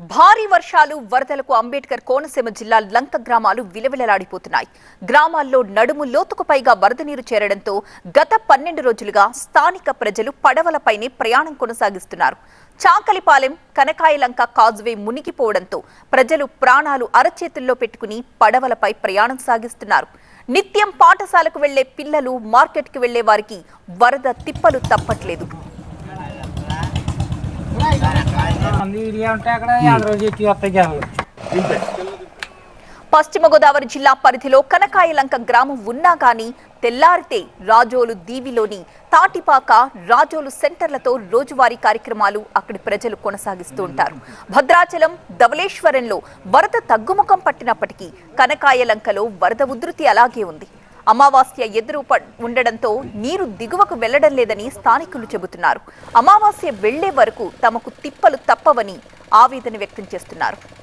భారీ వర్షాలు వరదలకు అంబేద్కర్ కోనసీమ జిల్లా లంక గ్రామాలు విలవిలలాడిపోతున్నాయి. గ్రామాల్లో నడుము లోతుకు పైగా వరద నీరు చేరడంతో గత పన్నెండు రోజులుగా స్థానిక ప్రజలు పడవలపైనే ప్రయాణం కొనసాగిస్తున్నారు. చాకలిపాలెం కనకాయలంక కాజ్వే మునిగిపోవడంతో ప్రజలు ప్రాణాలు అరచేతుల్లో పెట్టుకుని పడవలపై ప్రయాణం సాగిస్తున్నారు. నిత్యం పాఠశాలకు వెళ్ళే పిల్లలు మార్కెట్కి వెళ్ళే వారికి వరద తిప్పలు తప్పట్లేదు. మంది ఏరియా ఉంటే అక్కడ యాభై రోజు ఎక్కి వస్తాయి జనాలు. పశ్చిమ గోదావరి జిల్లా పరిధిలో కనకాయలంక గ్రామం ఉన్నా గానీ తెల్లారితే రాజోలు దీవిలోని తాటిపాక రాజోలు సెంటర్లతో రోజువారీ కార్యక్రమాలు అక్కడి ప్రజలు కొనసాగిస్తూ ఉంటారు. భద్రాచలం ధవళేశ్వరంలో వరద తగ్గుముఖం పట్టినప్పటికీ కనకాయలంకలో వరద ఉధృతి అలాగే ఉంది. అమావాస్య ఎదురు ప- ఉండడంతో నీరు దిగువకు వెళ్ళడం లేదని స్థానికులు చెబుతున్నారు. అమావాస్య వెళ్ళే వరకు తమకు తిప్పలు తప్పవని ఆవేదన వ్యక్తం చేస్తున్నారు.